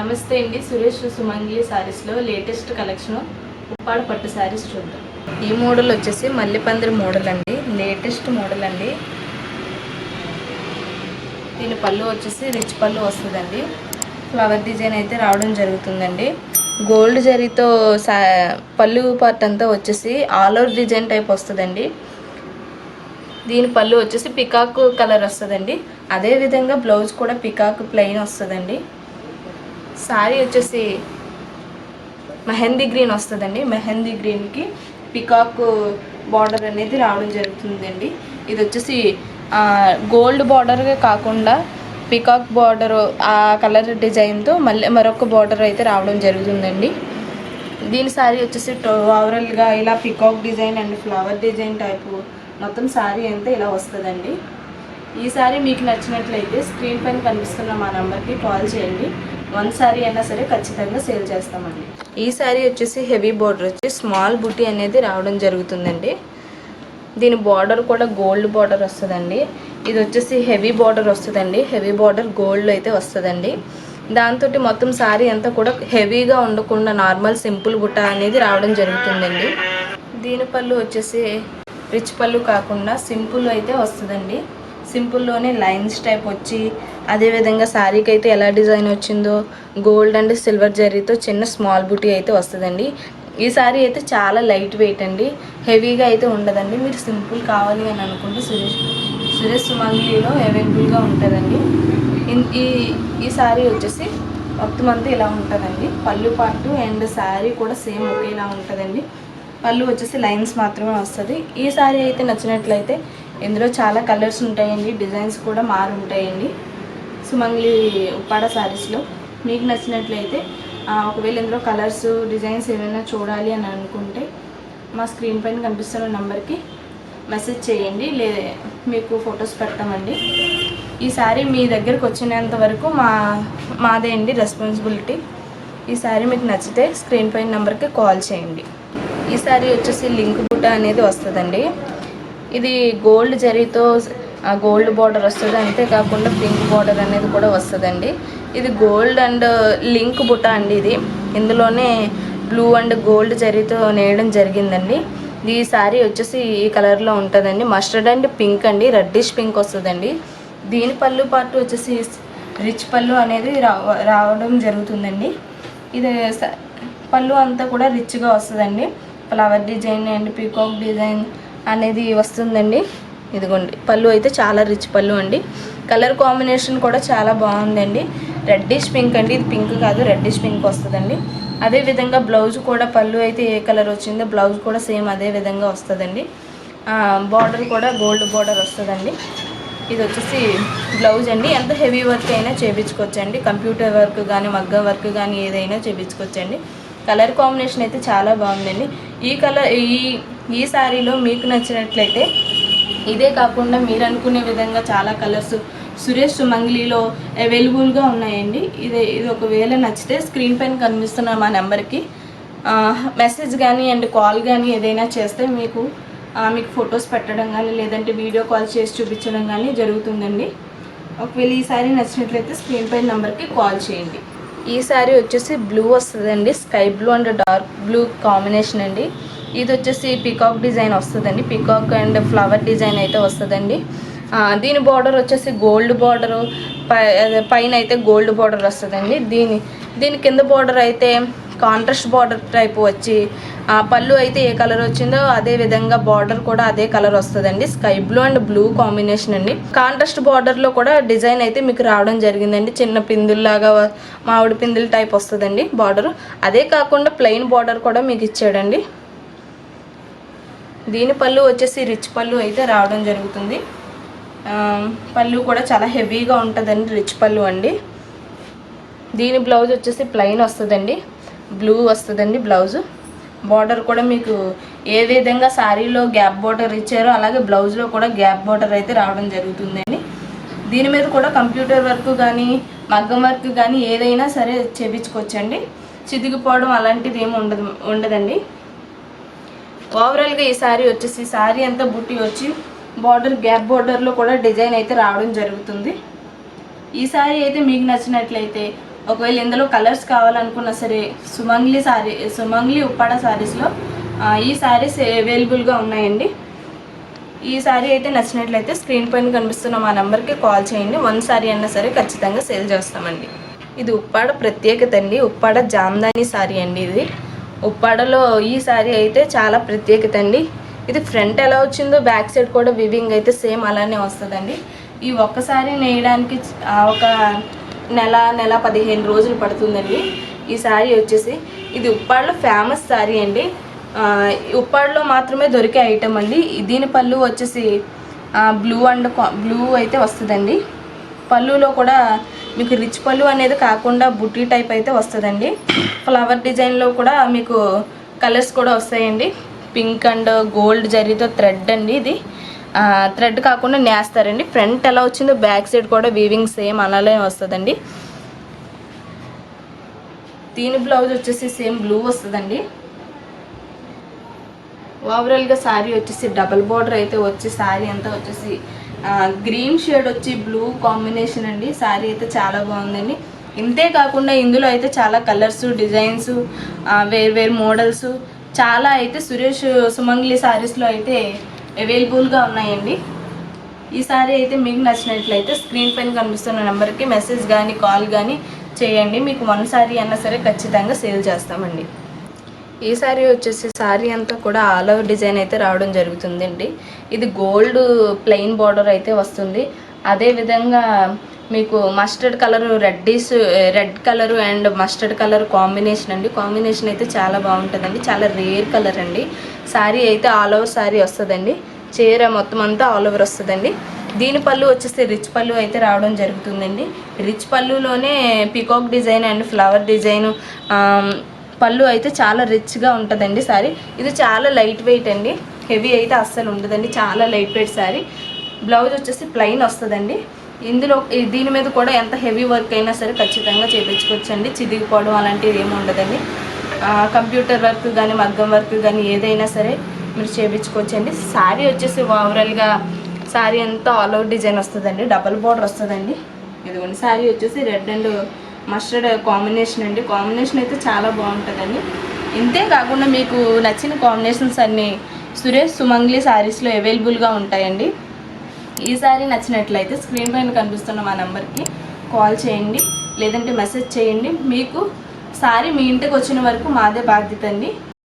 నమస్తే అండి. సురేష్ సుమంగి శారీస్లో లేటెస్ట్ కలెక్షన్ ఉప్పాడ పట్టు శారీస్ చూద్దాం. ఈ మోడల్ వచ్చేసి మల్లెపందిరి మోడల్ అండి. లేటెస్ట్ మోడల్ అండి. దీని పళ్ళు వచ్చేసి రిచ్ పళ్ళు వస్తుందండి. ఫ్లవర్ డిజైన్ అయితే రావడం జరుగుతుందండి. గోల్డ్ జరీతో సా పళ్ళు పార్ట్ అంతా వచ్చేసి ఆల్ ఓవర్ డిజైన్ టైప్ వస్తుందండి. దీని పళ్ళు వచ్చేసి పికాక్ కలర్ వస్తుందండి. అదే విధంగా బ్లౌజ్ కూడా పికాక్ ప్లెయిన్ వస్తుందండి. శారీ వచ్చేసి మెహందీ గ్రీన్ వస్తుందండి. మెహందీ గ్రీన్కి పికాక్ బార్డర్ అనేది రావడం జరుగుతుందండి. ఇది వచ్చేసి గోల్డ్ బార్డర్గా కాకుండా పికాక్ బార్డర్ ఆ కలర్ డిజైన్తో మళ్ళీ మరొక బార్డర్ అయితే రావడం జరుగుతుందండి. దీని శారీ వచ్చేసి ఓవరాల్గా ఇలా peacock design and flower design type మొత్తం శారీ అంతా ఇలా వస్తుందండి. ఈ శారీ మీకు నచ్చినట్లయితే స్క్రీన్ పైన కనిపిస్తున్న మా నెంబర్కి కాల్ చేయండి. వన్ శారీ అయినా సరే ఖచ్చితంగా సేల్ చేస్తామండి. ఈ శారీ వచ్చేసి హెవీ బార్డర్ వచ్చి స్మాల్ బుటీ అనేది రావడం జరుగుతుందండి. దీని బార్డర్ కూడా గోల్డ్ బార్డర్ వస్తుందండి. ఇది వచ్చేసి హెవీ బార్డర్ వస్తుందండి. హెవీ బార్డర్ గోల్డ్ అయితే వస్తుందండి. దాంతో మొత్తం శారీ అంతా కూడా హెవీగా ఉండకుండా నార్మల్ సింపుల్ బుట్ట అనేది రావడం జరుగుతుందండి. దీని పళ్ళు వచ్చేసి రిచ్ పళ్ళు కాకుండా సింపుల్ అయితే వస్తుందండి. సింపుల్లోనే లైన్స్ టైప్ వచ్చి అదేవిధంగా శారీకి అయితే ఎలా డిజైన్ వచ్చిందో గోల్డ్ అండ్ సిల్వర్ జరీతో చిన్న స్మాల్ బుటీ అయితే వస్తుందండి. ఈ శారీ అయితే చాలా లైట్ వెయిట్ అండి. హెవీగా అయితే ఉండదండి. మీరు సింపుల్ కావాలి అని అనుకుంటే సురేష్ సురేష్ సుమంగ్లీలో అవైలబుల్గా ఉంటుందండి. ఈ ఈ శారీ వచ్చేసి మొత్తం అంతా ఇలా ఉంటుందండి. పళ్ళు పాటు అండ్ శారీ కూడా సేమ్ ఒకేలా ఉంటుందండి. పళ్ళు వచ్చేసి లైన్స్ మాత్రమే వస్తుంది. ఈ శారీ అయితే నచ్చినట్లయితే ఇందులో చాలా కలర్స్ ఉంటాయండి. డిజైన్స్ కూడా మారు ఉంటాయండి సుమంగ్లీ ఉప్పాడ శారీస్లో మీకు నచ్చినట్లయితే ఒకవేళ ఇందులో కలర్స్ డిజైన్స్ ఏమైనా చూడాలి అని అనుకుంటే మా స్క్రీన్ పైన కనిపిస్తున్న నెంబర్కి మెసేజ్ చేయండి లే మీకు ఫొటోస్ పెడతామండి ఈ శారీ మీ దగ్గరకు వచ్చినంత వరకు మా మాదే అండి రెస్పాన్సిబిలిటీ ఈ శారీ మీకు నచ్చితే స్క్రీన్ పైన నెంబర్కి కాల్ చేయండి. ఈ శారీ వచ్చేసి లింక్ బుట్ట అనేది వస్తుందండి. ఇది గోల్డ్ జరీతో గోల్డ్ బార్డర్ వస్తుంది. అంతేకాకుండా పింక్ బార్డర్ అనేది కూడా వస్తుందండి. ఇది గోల్డ్ అండ్ లింక్ బుట్ట అండి ఇది. ఇందులోనే బ్లూ అండ్ గోల్డ్ జరీతో నేయడం జరిగిందండి. ఈ శారీ వచ్చేసి ఈ కలర్లో ఉంటుందండి. మస్టర్డ్ అండ్ పింక్ అండి. రెడ్డిష్ పింక్ వస్తుందండి. దీని పళ్ళు పాటు వచ్చేసి రిచ్ పళ్ళు అనేది రావ రావడం జరుగుతుందండి. ఇది పళ్ళు అంతా కూడా రిచ్గా వస్తుందండి. Flower design and peacock design అనేది వస్తుందండి. ఇదిగోండి పళ్ళు అయితే చాలా రిచ్ పళ్ళు అండి. కలర్ కాంబినేషన్ కూడా చాలా బాగుందండి. రెడ్డిష్ పింక్ అండి ఇది పింక్ కాదు రెడ్డిష్ పింక్ వస్తుందండి. అదే విధంగా బ్లౌజ్ కూడా పళ్ళు అయితే ఏ కలర్ వచ్చిందో బ్లౌజ్ కూడా సేమ్ అదే విధంగా వస్తుందండి. బార్డర్ కూడా గోల్డ్ బార్డర్ వస్తుందండి. ఇది వచ్చేసి బ్లౌజ్ అండి. ఎంత హెవీ వర్క్ అయినా చేయించుకోవచ్చండి కంప్యూటర్ వర్క్ కానీ మగ్గం వర్క్ కానీ ఏదైనా చేయించుకోవచ్చండి కలర్ కాంబినేషన్ అయితే చాలా బాగుందండి. ఈ కలర్ ఈ ఈ శారీలో మీకు నచ్చినట్లయితే ఇదే కాకుండా మీరు అనుకునే విధంగా చాలా కలర్స్ సురేష్ సుమంగ్లీలో అవైలబుల్గా ఉన్నాయండి. ఇది ఇది ఒకవేళ నచ్చితే స్క్రీన్ పైన కనిపిస్తున్న మా నెంబర్కి మెసేజ్ కానీ అండ్ కాల్ కానీ ఏదైనా చేస్తే మీకు మీకు ఫొటోస్ పెట్టడం కానీ లేదంటే వీడియో కాల్ చేసి చూపించడం కానీ జరుగుతుందండి. ఒకవేళ ఈ సారీ నచ్చినట్లయితే స్క్రీన్ పైన నెంబర్కి కాల్ చేయండి. ఈ సారీ వచ్చేసి బ్లూ వస్తుందండి. Sky blue and dark blue combination అండి. ఇది వచ్చేసి పికాక్ డిజైన్ వస్తుందండి. పికాక్ అండ్ ఫ్లవర్ డిజైన్ అయితే వస్తుందండి. దీని బార్డర్ వచ్చేసి గోల్డ్ బార్డరు పైన అయితే గోల్డ్ బార్డర్ వస్తుందండి. దీని దీని కింద బార్డర్ అయితే కాంట్రాస్ట్ బార్డర్ టైప్ వచ్చి పళ్ళు అయితే ఏ కలర్ వచ్చిందో అదే విధంగా బార్డర్ కూడా అదే కలర్ వస్తుందండి. Sky blue and blue combination అండి. కాంట్రాస్ట్ బార్డర్లో కూడా డిజైన్ అయితే మీకు రావడం జరిగిందండి. చిన్న పిందుల్లాగా మామిడి పిందుల టైప్ వస్తుందండి బార్డర్ అదే కాకుండా ప్లెయిన్ బార్డర్ కూడా మీకు ఇచ్చాడండి. దీని పళ్ళు వచ్చేసి రిచ్ పళ్ళు అయితే రావడం జరుగుతుంది. పళ్ళు కూడా చాలా హెవీగా ఉంటుందండి రిచ్ పళ్ళు అండి. దీని బ్లౌజ్ వచ్చేసి ప్లెయిన్ వస్తుందండి. బ్లూ వస్తుందండి బ్లౌజ్. బార్డర్ కూడా మీకు ఏ విధంగా శారీలో గ్యాప్ బార్డర్ ఇచ్చారో అలాగే బ్లౌజ్లో కూడా గ్యాప్ బార్డర్ అయితే రావడం జరుగుతుందండి. దీని మీద కూడా కంప్యూటర్ వర్క్ కానీ మగ్గం వర్క్ కానీ ఏదైనా సరే చేపించుకోవచ్చండి. చితికిపోవడం అలాంటిది ఏమి ఉండదు ఉండదండి. ఓవరాల్గా ఈ శారీ వచ్చేసి శారీ అంతా బుట్టి వచ్చి బార్డర్ గ్యాప్ బార్డర్లో కూడా డిజైన్ అయితే రావడం జరుగుతుంది. ఈ శారీ అయితే మీకు నచ్చినట్లయితే ఒకవేళ ఇందులో కలర్స్ కావాలనుకున్నా సరే సుమంగ్లీ సారీ సుమంగ్లీ ఉప్పాడ శారీస్లో ఈ శారీస్ అవైలబుల్గా ఉన్నాయండి. ఈ సారీ అయితే నచ్చినట్లయితే స్క్రీన్ పైన కనిపిస్తున్న మా నెంబర్కి కాల్ చేయండి. వన్ శారీ అన్నా సరే ఖచ్చితంగా సేల్ చేస్తామండి. ఇది ఉప్పాడ ప్రత్యేకత అండి. ఉప్పాడ జామ్దాని శారీ అండి ఇది. ఉప్పాడలో ఈ సారీ అయితే చాలా ప్రత్యేకత అండి. ఇది ఫ్రంట్ ఎలా వచ్చిందో బ్యాక్ సైడ్ కూడా వివింగ్ అయితే సేమ్ అలానే వస్తుందండి. ఈ ఒక్కసారి నేయడానికి ఒక నెల నెల పదిహేను రోజులు పడుతుందండి. ఈ శారీ వచ్చేసి ఇది ఉప్పాడలో ఫేమస్ శారీ అండి. ఉప్పాడలో మాత్రమే దొరికే ఐటమ్ అండి. దీని పళ్ళు వచ్చేసి బ్లూ అండ్ బ్లూ అయితే వస్తుందండి. పళ్ళులో కూడా మీకు రిచ్ పళ్ళు అనేది కాకుండా బుట్టి టైప్ అయితే వస్తుందండి. ఫ్లవర్ డిజైన్లో కూడా మీకు కలర్స్ కూడా వస్తాయండి. పింక్ అండ్ గోల్డ్ జరీతో థ్రెడ్ అండి ఇది. థ్రెడ్ కాకుండా నేస్తారండి. ఫ్రంట్ ఎలా వచ్చిందో బ్యాక్ సైడ్ కూడా వీవింగ్ సేమ్ అలానే వస్తుందండి. దీని బ్లౌజ్ వచ్చేసి సేమ్ బ్లూ వస్తుందండి. ఓవరాల్గా శారీ వచ్చేసి డబల్ బార్డర్ అయితే వచ్చి శారీ అంతా వచ్చేసి గ్రీన్ షేడ్ వచ్చి బ్లూ కాంబినేషన్ అండి. శారీ అయితే చాలా బాగుందండి. ఇంతే కాకుండా ఇందులో అయితే చాలా కలర్స్ డిజైన్స్ వేరు వేరు మోడల్స్ చాలా అయితే సురేష్ సుమంగ్లి శారీస్లో అయితే అవైలబుల్గా ఉన్నాయండి. ఈ సారీ అయితే మీకు నచ్చినట్లయితే స్క్రీన్ పైన కనిపిస్తున్న నెంబర్కి మెసేజ్ కానీ కాల్ కానీ చేయండి. మీకు వన్ సారీ అన్నా సరే ఖచ్చితంగా సేల్ చేస్తామండి. ఈ సారీ వచ్చేసి సారీ అంతా కూడా ఆల్ ఓవర్ డిజైన్ అయితే రావడం జరుగుతుందండి. ఇది గోల్డ్ ప్లెయిన్ బార్డర్ అయితే వస్తుంది. అదే విధంగా మీకు mustard colour reddish red colour and mustard colour combination అండి. కాంబినేషన్ అయితే చాలా బాగుంటుందండి. చాలా రేర్ కలర్ అండి. శారీ అయితే ఆల్ ఓవర్ శారీ వస్తుందండి. చీర మొత్తం అంతా ఆల్ ఓవర్ వస్తుందండి. దీని పళ్ళు వచ్చేసి రిచ్ పళ్ళు అయితే రావడం జరుగుతుందండి. Rich పళ్ళులోనే peacock design and flower design పళ్ళు అయితే చాలా రిచ్గా ఉంటుందండి సారీ ఇది చాలా లైట్ వెయిట్ అండి. హెవీ అయితే అస్సలు ఉండదండి. చాలా లైట్ వెయిట్ శారీ బ్లౌజ్ వచ్చేసి ప్లెయిన్ వస్తుందండి. ఇందులో దీని మీద కూడా ఎంత హెవీ వర్క్ అయినా సరే ఖచ్చితంగా చేయించుకోవచ్చండి చిదిగిపోవడం అలాంటివి ఏమి ఉండదండి. కంప్యూటర్ వర్క్ కానీ మగ్గం వర్క్ కానీ ఏదైనా సరే మీరు చేయించుకోవచ్చండి శారీ వచ్చేసి ఓవరాల్గా శారీ అంతా ఆల్ అవుట్ డిజైన్ వస్తుందండి. డబల్ బోర్డర్ వస్తుందండి. ఇదిగోండి శారీ వచ్చేసి రెడ్ అండ్ మస్టర్డ్ కాంబినేషన్ అండి. కాంబినేషన్ అయితే చాలా బాగుంటుందండి. ఇంతే కాకుండా మీకు నచ్చిన కాంబినేషన్స్ అన్నీ సురేష్ సుమంగ్లీ శారీస్లో అవైలబుల్గా ఉంటాయండి. ఈ సారీ నచ్చినట్లయితే స్క్రీన్ పైన కనిపిస్తున్న మా నెంబర్కి కాల్ చేయండి. లేదంటే మెసేజ్ చేయండి. మీకు సారీ మీ ఇంటికి వచ్చిన వరకు మాదే బాధ్యత అండి.